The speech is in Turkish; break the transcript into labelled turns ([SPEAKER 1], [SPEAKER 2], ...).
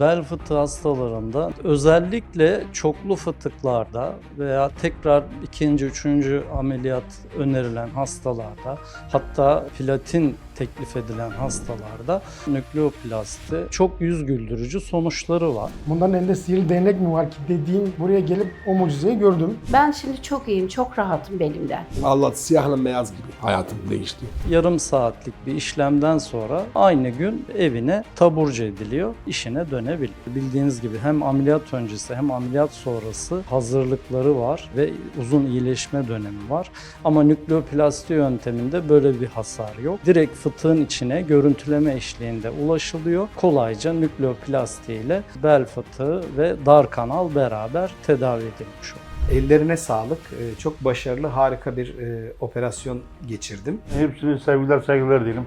[SPEAKER 1] Bel fıtığı hastalarında özellikle çoklu fıtıklarda veya tekrar ikinci, üçüncü ameliyat önerilen hastalarda hatta platin teklif edilen hastalarda nükleoplasti çok yüz güldürücü sonuçları var.
[SPEAKER 2] Bunların elinde sihirli değnek mi var ki dediğin buraya gelip o mucizeyi gördüm.
[SPEAKER 3] Ben şimdi çok iyiyim, çok rahatım belimden.
[SPEAKER 4] Allah siyahla beyaz gibi hayatım değişti.
[SPEAKER 1] Yarım saatlik bir işlemden sonra aynı gün evine taburcu ediliyor, işine dönebiliyor. Bildiğiniz gibi hem ameliyat öncesi hem ameliyat sonrası hazırlıkları var ve uzun iyileşme dönemi var. Ama nükleoplasti yönteminde böyle bir hasar yok. Direkt fıtığın içine görüntüleme eşliğinde ulaşılıyor. Kolayca nükleoplasti ile bel fıtığı ve dar kanal beraber tedavi edilmiş oluyor.
[SPEAKER 5] Ellerine sağlık. Ee, Çok başarılı, harika bir e, operasyon geçirdim.
[SPEAKER 6] Hepsine sevgiler, saygılar diyelim.